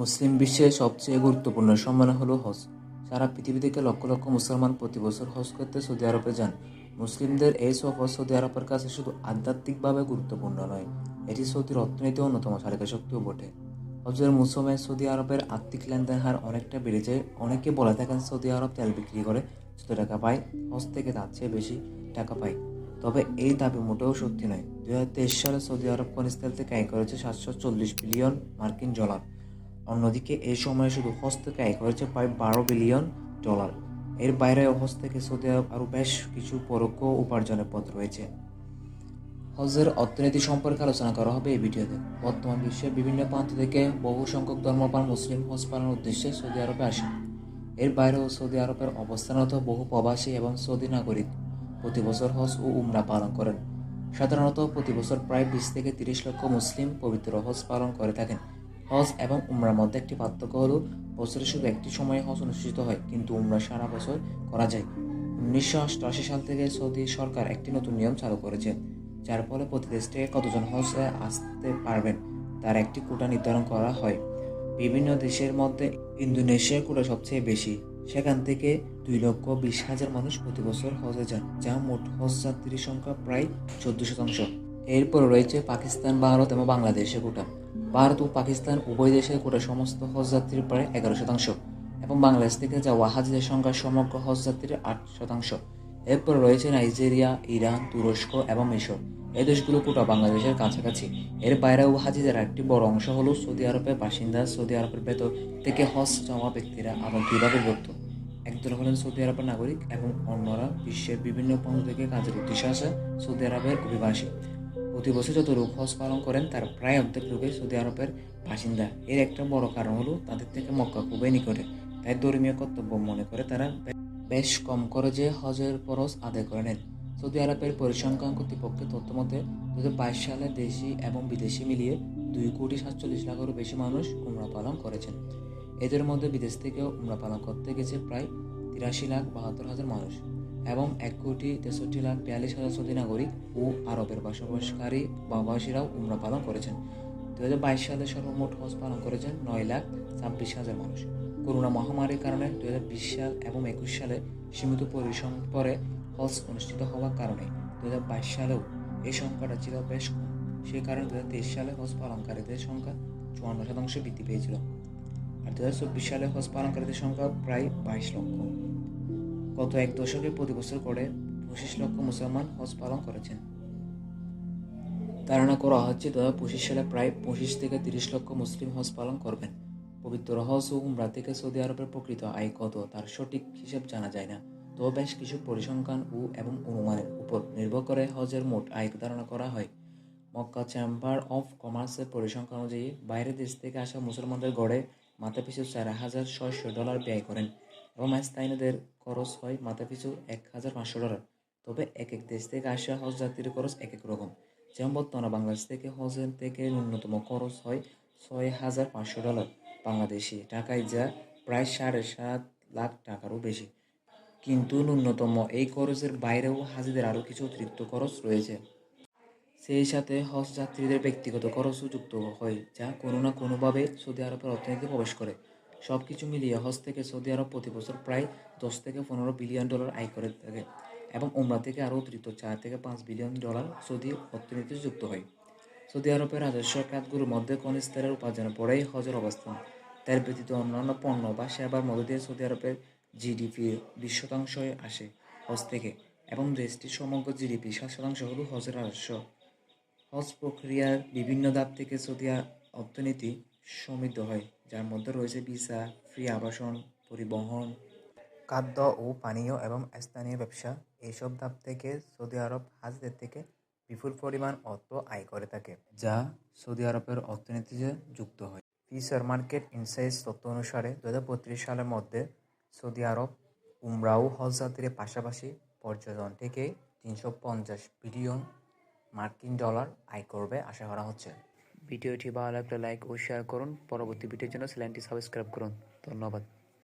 মুসলিম বিশ্বের সবচেয়ে গুরুত্বপূর্ণ সম্মান হলো হজ। সারা পৃথিবী থেকে লক্ষ লক্ষ মুসলমান প্রতি বছর হজ করতে সৌদি আরবে যান। মুসলিমদের এই সফর সৌদি আরবের কাছে শুধু আধ্যাত্মিকভাবে গুরুত্বপূর্ণ নয়, এটি সৌদির অর্থনীতি অন্যতম চালিকা শক্তিও বটে। হজের মৌসুমে সৌদি আরবের আর্থিক লেনদেন হার অনেকটা বেড়ে যায়। অনেকে বলে থাকেন সৌদি আরব তেল বিক্রি করে যত টাকা পায়, হজ থেকে তার চেয়ে বেশি টাকা পায়। তবে এই দাবি মোটেও সত্যি নয়। দু সালে সৌদি আরব খনিজ তেল থেকে আয় করেছে সাতশো চল্লিশ বিলিয়ন মার্কিন ডলার। অন্যদিকে এই সময়ে শুধু হজ থেকে আয় করেছে প্রায় বারো বিলিয়ন ডলার। এর বাইরে হজ থেকে সৌদি আরব আরও বেশ কিছু পরোক্ষ উপার্জনের পথ রয়েছে। হজের অর্থনীতি সম্পর্কে আলোচনা করা হবে এই ভিডিওতে। বর্তমান বিশ্বের বিভিন্ন প্রান্ত থেকে বহু সংখ্যক ধর্মপাল মুসলিম হজ পালনের উদ্দেশ্যে সৌদি আরবে আসেন। এর বাইরেও সৌদি আরবের অবস্থানরত বহু প্রবাসী এবং সৌদি নাগরিক প্রতি বছর হজ ও উমরা পালন করেন। সাধারণত প্রতি বছর প্রায় বিশ থেকে তিরিশ লক্ষ মুসলিম পবিত্র হজ পালন করে থাকেন। হজ এবং উমরার মধ্যে একটি পার্থক্য হলো, বছরে শুধু একটি সময়ে হজ অনুষ্ঠিত হয়, কিন্তু উমরা সারা বছর করা যায়। উনিশশো অষ্টআশি সাল থেকে সৌদি সরকার একটি নতুন নিয়ম চালু করেছে, যার ফলে প্রতি দেশ থেকে কতজন হজে আসতে পারবেন তার একটি কোটা নির্ধারণ করা হয়। বিভিন্ন দেশের মধ্যে ইন্দোনেশিয়ার কোটা সবচেয়ে বেশি, সেখান থেকে দুই লক্ষ বিশ হাজার মানুষ প্রতি বছর হজে যান, যা মোট হজ যাত্রীর সংখ্যা প্রায় চোদ্দ শতাংশ। এরপর রয়েছে পাকিস্তান, ভারত এবং বাংলাদেশের কোটা। ভারত ও পাকিস্তান উভয় দেশের কোটা সমস্ত হজ যাত্রীর প্রায় এগারো শতাংশ এবং বাংলাদেশ থেকে যাওয়া হাজিদের সংখ্যা সমগ্র হজ যাত্রীর আট শতাংশ। এরপর রয়েছে নাইজেরিয়া, ইরান, তুরস্ক এবং মিশর। এই দেশগুলো কোটা বাংলাদেশের কাছাকাছি। এর বাইরেও হাজিদের একটি বড় অংশ হল সৌদি আরবের বাসিন্দা। সৌদি আরবের ভেতর থেকে হজ জমা ব্যক্তিরা আরও দুইভাবে বিভক্ত। একদল হলেন সৌদি আরবের নাগরিক এবং অন্যরা বিশ্বের বিভিন্ন প্রান্ত থেকে কাজের উদ্দেশ্যে আসা সৌদি আরবের অভিবাসী। প্রতি বছর যত লোক হজ পালন করেন, তার প্রায় অর্ধেক লোকই সৌদি আরবের বাসিন্দা। এর একটা বড় কারণ হলো, তাদের থেকে মক্কা খুবই নিকটে। তাই ধর্মীয় কর্তব্য মনে করে তারা বেশ কম খরচে হজের ফরজ আদায় করে নেন। সৌদি আরবের পরিসংখ্যান কর্তৃপক্ষের তথ্য মতে দু হাজার বাইশ সালে দেশি এবং বিদেশি মিলিয়ে দুই কোটি সাতচল্লিশ লাখেরও বেশি মানুষ উমরা পালন করেছেন। এদের মধ্যে বিদেশ থেকেও উমরা পালন করতে গেছে প্রায় তিরাশি লাখ বাহাত্তর হাজার মানুষ। এবং এক কোটি তেষট্টি লাখ বিয়াল্লিশ হাজার সৌদি নাগরিক ও আরবের বসবাসকারী বাবাসীরাও উমরা পালন করেছেন। দু হাজার বাইশ সালে সর্বমোট হজ পালন করেছেন নয় লাখ ছাব্বিশ হাজার মানুষ। করোনা মহামারীর কারণে দু হাজার বিশ সাল এবং একুশ সালে সীমিত পরিসং পরে হজ অনুষ্ঠিত হওয়ার কারণে দু হাজার বাইশ সালেও এই সংখ্যাটা ছিল বেশ কম। সেই কারণে দু হাজার তেইশ সালে হজ পালনকারীদের সংখ্যা চুয়ান্ন শতাংশ বৃদ্ধি পেয়েছিল। আর দু হাজার চব্বিশ সালে হজ পালনকারীদের সংখ্যা প্রায় বাইশ লক্ষ। গত এক দশকে প্রতি বছর করে পঁচিশ লক্ষ মুসলমান হজ পালন করেছেন। ধারণা করা হচ্ছে দু হাজার পঁচিশ সালে প্রায় পঁচিশ থেকে তিরিশ লক্ষ মুসলিম হজ পালন করবেন। পবিত্র হজ ও উমরা থেকে সৌদি আরবের প্রকৃত আয় কত তার সঠিক হিসেব জানা যায় না। তবে বেশ কিছু পরিসংখ্যান ও এবং অনুমানের উপর নির্ভর করে হজের মোট আয় ধারণা করা হয়। মক্কা চেম্বার অফ কমার্সের পরিসংখ্যান অনুযায়ী বাইরের দেশ থেকে আসা মুসলমানদের গড়ে মাথাপিছু চার হাজার ছয়শো ডলার ব্যয় করেন। স্থানীয়দের খরচ হয় মাথাপিছু এক হাজার পাঁচশো ডলার। তবে এক এক দেশ থেকে আসা হজ যাত্রীর খরচ এক এক রকম। যেমন, বর্তমানে বাংলাদেশ থেকে হজের থেকে ন্যূনতম খরচ হয় ছয় হাজার পাঁচশো ডলার বাংলাদেশি টাকায়, যা প্রায় সাড়ে সাত লাখ টাকারও বেশি। কিন্তু ন্যূনতম এই খরচের বাইরেও হাজিদের আরও কিছু অতিরিক্ত খরচ রয়েছে। সেই সাথে হজ যাত্রীদের ব্যক্তিগত খরচও যুক্ত হয়, যা কোনো না কোনোভাবে সৌদি আরবের অর্থনীতিতে প্রবেশ করে। সব কিছু মিলিয়ে হজ থেকে সৌদি আরব প্রতি বছর প্রায় দশ থেকে পনেরো বিলিয়ন ডলার আয় করে থাকে এবং ওমরা থেকে আরও অতিরিক্ত চার থেকে পাঁচ বিলিয়ন ডলার সৌদি অর্থনীতিতে যুক্ত হয়। সৌদি আরবের রাজস্ব খাতগুলোর মধ্যে খনিজ তেলের উপার্জনের পরেই হজের অবস্থান তার ব্যতীত অন্যান্য পণ্য বা সেবার মধ্য দিয়ে সৌদি আরবের জিডিপি বিশ শতাংশই আসে হজ থেকে এবং দেশটির সমগ্র জিডিপি সাত শতাংশ হল হজের রাজস্ব। হজ প্রক্রিয়ার বিভিন্ন ধাপ থেকে সৌদি অর্থনীতি সমৃদ্ধ হয়, যার মধ্যে রয়েছে ভিসা, ফ্রি আবাসন, পরিবহন, খাদ্য ও পানীয় এবং স্থানীয় ব্যবসা। এইসব ধাপ থেকে সৌদি আরব হাজদের থেকে বিপুল পরিমাণ অর্থ আয় করে থাকে, যা সৌদি আরবের অর্থনীতিতে যুক্ত হয়। ফিচার মার্কেট ইনসাইটস তথ্য অনুসারে দু হাজার বত্রিশ সালের মধ্যে সৌদি আরব উমরাও হজ যাত্রীর পাশাপাশি পর্যটন থেকে তিনশো পঞ্চাশ বিলিয়ন মার্কিন ডলার আয় করবে আশা করা হচ্ছে। ভিডিওটি ভালো লাগলে লাইক ও শেয়ার করুন। পরবর্তী ভিডিওর জন্য চ্যানেলটি সাবস্ক্রাইব করুন। ধন্যবাদ।